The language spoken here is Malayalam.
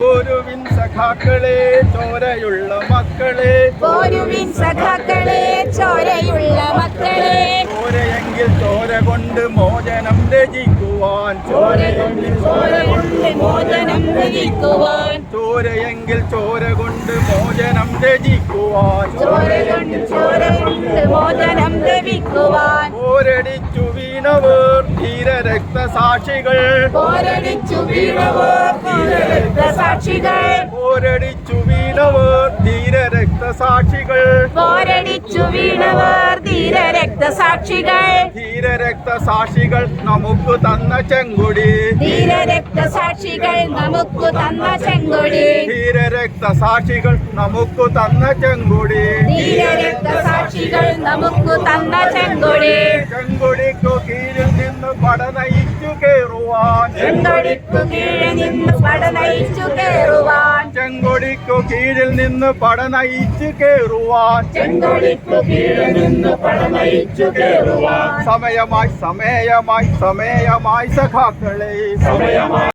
പോരുവിൻ സഖാക്കളെ ചോരയുള്ള മക്കളെ. പോരുവിൻ സഖാക്കളെ ചോരയുള്ള മക്കളെ. ചോരയെങ്കിൽ ചോര കൊണ്ട് മോചനം രചിക്കുവാൻ ചോരകൊണ്ട് ചോര കൊണ്ട് മോചനം രചിക്കുവാൻ. ചോരയെങ്കിൽ ചോര കൊണ്ട് മോചനം രചിക്കുവാൻ ചോര കൊണ്ട് ചോര കൊണ്ട് മോചനം രചിക്കുവാൻ. പോരടിച്ചു വീണവർ ധീര രക്തസാക്ഷികൾ പോരടിച്ചു വീണവർ രക്തസാക്ഷികൾ പോരടിച്ചു വീണവർ ധീര രക്തസാക്ഷികൾ പോരടിച്ചു വീണവർ ധീര രക്തസാക്ഷികൾ ധീര രക്തസാക്ഷികൾ നമുക്ക് തന്ന ചെങ്കൊടി. ധീര രക്തസാക്ഷികൾ നമുക്ക് തന്ന ചെങ്കൊടി. ധീര രക്തസാക്ഷികൾ നമുക്ക് തന്ന ചെങ്കൊടി. ധീര രക്തസാക്ഷികൾ നമുക്ക് തന്ന ചെങ്കൊടി. ചെങ്കൊടിക്കു കീഴിൽ നിന്ന് പട നയിച്ചു കയറുവാൻ ചെങ്കൊടിക്കു കീഴിൽ നിന്ന് പടനയിച്ചു കേറുവാൻ. ചെങ്കൊടിക്കു കീഴിൽ നിന്ന് പടനയിച്ചു കേറുവാൻ. ചെങ്കൊടിക്കു കീഴിൽ നിന്ന് പടനയിച്ചു കേറുവാൻ. സമയമായി സമയമായി സമയമായി സഖാക്കളെ. സമയമായി